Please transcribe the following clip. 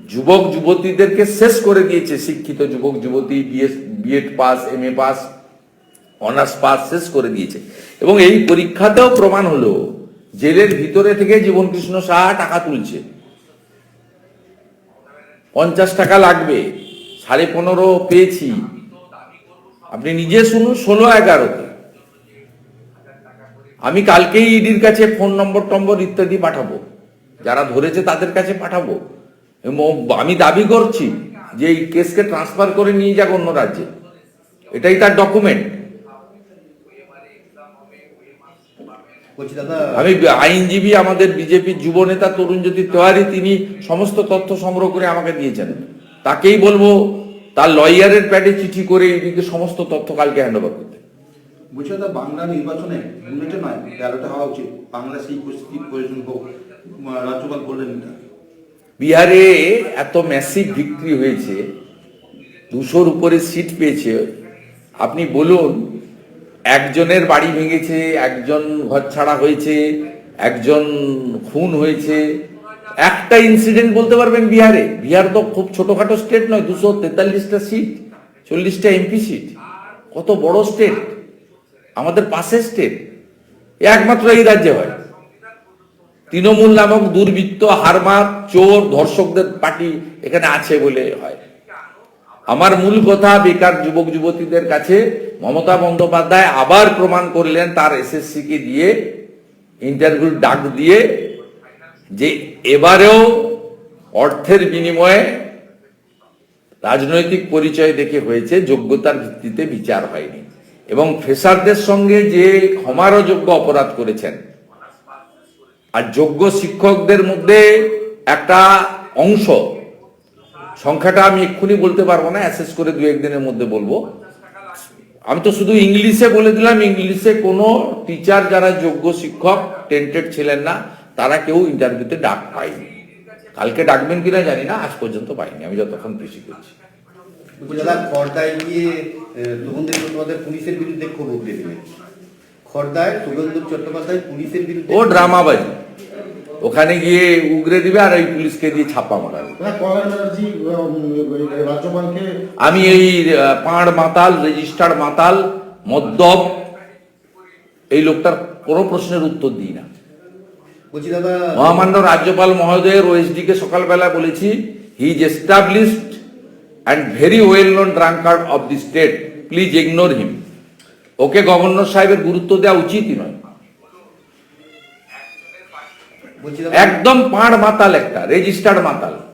যুবক যুবতীদেরকে শেষ করে দিয়েছে শিক্ষিত যুবক যুবতী BS BEd pass M A pass, honours pass শেষ করে দিয়েছে। এবং এই পরীক্ষাতেও প্রমাণ হলো, জেলের ভিতরে থেকে জীবন কৃষ্ণ সাহা টাকা তুলছে। পঞ্চাশ টাকা লাগবে, সাড়ে পনেরো পেয়েছি। আপনি নিজে শুনুন, ষোলো এগারোতে। আমি কালকেই ইডির কাছে ফোন নম্বর টম্বর ইত্যাদি পাঠাবো। যারা ধরেছে তাদের কাছে পাঠাবো। আমি দাবি করছি যে এই কেসকে ট্রান্সফার করে নিয়ে যাক অন্য রাজ্যে। এটাই তার ডকুমেন্ট আমি আইনজীবী আমাদের বিজেপির যুব নেতা তরুণজ্যোতি তেওয়ারি তিনি সমস্ত তথ্য সংগ্রহ করে আমাকে দিয়েছেন। তাকেই বলব তার লয়ারের প্যাডে চিঠি করে এদিকে সমস্ত তথ্য কালকে হ্যান্ড ওভার করতে। বলছি দাদা বাংলা নির্বাচনে বুলেটে নয় তেরোটা হওয়া উচিত। বাংলা সেই পরিস্থিতি প্রয়োজন হোক রাজ্যপাল বললেন বিহারে এত ম্যাসিভ বিক্রি হয়েছে, দুশোর উপরে সিট পেয়েছে। আপনি বলুন, একজনের বাড়ি ভেঙেছে, একজন ঘর ছাড়া হয়েছে, একজন খুন হয়েছে। একটা ইনসিডেন্ট বলতে পারবেন বিহারে? বিহার তো খুব ছোটখাটো স্টেট নয়, দুশো তেতাল্লিশটা সিট চল্লিশটা এমপি সিট কত বড় স্টেট আমাদের পাশের স্টেট একমাত্র এই রাজ্যে হয়। তৃণমূল নামক দুর্বৃত্ত, হারমার, চোর, ধর্ষকদের পার্টি এখানে আছে বলে হয়। আমার মূল কথা, বেকার যুবক, যুবতীদের কাছে মমতা বন্দ্যোপাধ্যায় আবার প্রমাণ করলেন, তার এসএসসি কে দিয়ে, ইন্টারভিউ ডাক দিয়ে, যে এবারেও অর্থের বিনিময়ে রাজনৈতিক পরিচয় দেখে হয়েছে, যোগ্যতার ভিত্তিতে বিচার হয়নি। এবং ফেসারদের সঙ্গে যে ক্ষমারও যোগ্য অপরাধ করেছেন আর যোগ্য শিক্ষকদের মধ্যে একটা অংশ সংখ্যাটা আমি এক্ষুনি বলতে পারব না অ্যাসেস করে দু একদিনের মধ্যে বলব। আমি তো শুধু ইংলিশে বলে দিলাম ইংলিশে কোনো টিচার যারা যোগ্য শিক্ষক টেন্টেড ছিলেন না তারা কেউ ইন্টারভিউতে ডাক পায়নি। কালকে ডাকবেন কিনা জানি না আজ পর্যন্ত পাইনি আমি যতক্ষণ কৃষি করছি। খর্দায় গিয়ে চট্টোপাধ্যায় পুলিশের বিরুদ্ধে ক্ষোভ উগড়ে দিলেন খর্দায় সুগন্ধের চট্টোপাধ্যায় পুলিশের বিরুদ্ধে ও ড্রামাবাজি। ওখানে গিয়ে উগরে দিবে আর ওই পুলিশকে দিয়ে ছাপ্পা মারাবে রাজ্যপালকে আমি এই পাঁড় মাতাল রেজিস্টার্ড মাতাল মদ্যপ এই লোকটার কোনো প্রশ্নের উত্তর দিই না। মহামান্য রাজ্যপাল মহোদয়ের ওএসডি কে সকালবেলা বলেছি he is established and very well known drunkard of the state please ignore him okay governor সাহেবের গুরুত্ব দেওয়া উচিতই নয়। একদম পাঁড় মাতাল একটা রেজিস্টার্ড মাতাল।